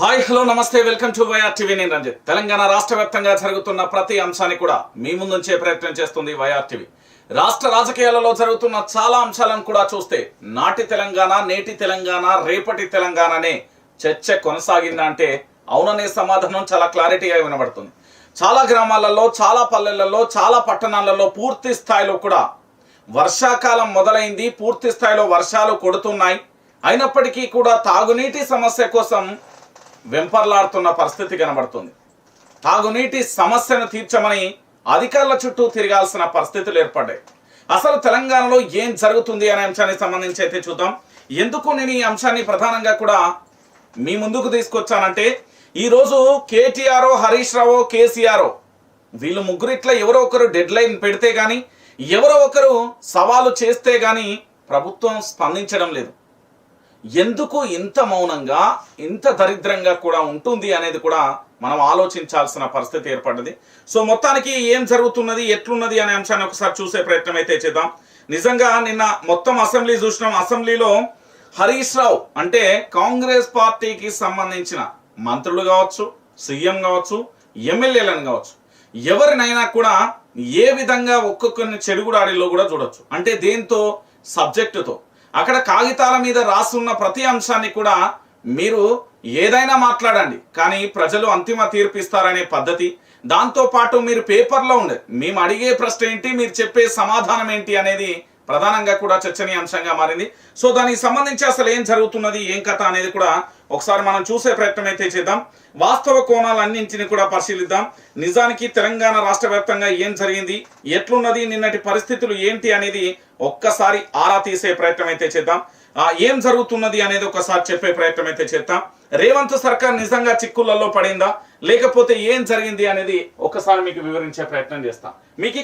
Hi hello నమస్తే welcome to YR TV. నేను రంజిత్. తెలంగాణ రాష్ట్ర వ్యాప్తంగా జరుగుతున్న ప్రతి అంశాన్ని కూడా మీ ముందుంచే ప్రయత్నం చేస్తుంది వైఆర్ టీవీ. రాష్ట్ర రాజకీయాలలో జరుగుతున్న చాలా అంశాలను కూడా చూస్తే నాటి తెలంగాణ నేటి తెలంగాణ రేపటి తెలంగాణనే చర్చ కొనసాగిందా అంటే అవుననే సమాధానం చాలా క్లారిటీగా వినబడుతుంది. చాలా గ్రామాలలో చాలా పల్లెలలో చాలా పట్టణాలలో పూర్తి స్థాయిలో కూడా వర్షాకాలం మొదలైంది పూర్తి స్థాయిలో వర్షాలు కొడుతున్నాయి. అయినప్పటికీ కూడా తాగునీటి సమస్య కోసం వెంపర్లాడుతున్న పరిస్థితి కనబడుతుంది. తాగునీటి సమస్యను తీర్చమని అధికారుల చుట్టూ తిరగాల్సిన పరిస్థితులు ఏర్పడ్డాయి. అసలు తెలంగాణలో ఏం జరుగుతుంది అనే అంశానికి సంబంధించి అయితే చూద్దాం. ఎందుకు నేను ఈ అంశాన్ని ప్రధానంగా కూడా మీ ముందుకు తీసుకొచ్చానంటే ఈరోజు కేటీఆర్ హరీష్ రావు కేసీఆర్ వీళ్ళు ముగ్గురిట్లా ఎవరో ఒకరు డెడ్ లైన్ పెడితే గాని ఎవరో ఒకరు సవాలు చేస్తే గాని ప్రభుత్వం స్పందించడం లేదు. ఎందుకు ఇంత మౌనంగా ఇంత దరిద్రంగా కూడా ఉంటుంది అనేది కూడా మనం ఆలోచించాల్సిన పరిస్థితి ఏర్పడ్డది. సో మొత్తానికి ఏం జరుగుతున్నది ఎట్లున్నది అనే అంశాన్ని ఒకసారి చూసే ప్రయత్నం అయితే చేద్దాం. నిజంగా నిన్న మొత్తం అసెంబ్లీ చూసినాం. అసెంబ్లీలో హరీష్ రావు అంటే కాంగ్రెస్ పార్టీకి సంబంధించిన మంత్రులు కావచ్చు సీఎం కావచ్చు ఎమ్మెల్యేలను కావచ్చు ఎవరినైనా కూడా ఏ విధంగా ఒక్కొక్కరిని చెడుగుడాడిలో కూడా చూడొచ్చు. అంటే దేంతో? సబ్జెక్టుతో. అక్కడ కాగితాల మీద రాసున్న ప్రతి అంశాన్ని కూడా మీరు ఏదైనా మాట్లాడండి. కానీ ప్రజలు అంతిమ తీర్పిస్తారనే పద్ధతి. దాంతో పాటు మీరు పేపర్లో ఉండే మేము అడిగే ప్రశ్న ఏంటి మీరు చెప్పే సమాధానం ఏంటి అనేది ప్రధానంగా కూడా చర్చనీయాంశంగా మారింది. సో దానికి సంబంధించి అసలు ఏం జరుగుతున్నది ఏం కథ అనేది కూడా ఒకసారి మనం చూసే ప్రయత్నం అయితే చేద్దాం. వాస్తవ కోణాలన్నింటిని కూడా పరిశీలిద్దాం. నిజానికి తెలంగాణ రాష్ట్ర వ్యాప్తంగా ఏం జరిగింది ఎట్లున్నది నిన్నటి పరిస్థితులు ఏంటి అనేది ఒక్కసారి ఆరా తీసే ప్రయత్నం అయితే చేద్దాం. ఆ, ఏం జరుగుతున్నది అనేది ఒకసారి చెప్పే ప్రయత్నం అయితే చేద్దాం. రేవంత్ సర్కార్ నిజంగా చిక్కులలో పడిందా లేకపోతే ఏం జరిగింది అనేది ఒకసారి మీకు వివరించే ప్రయత్నం చేస్తాం. మీకు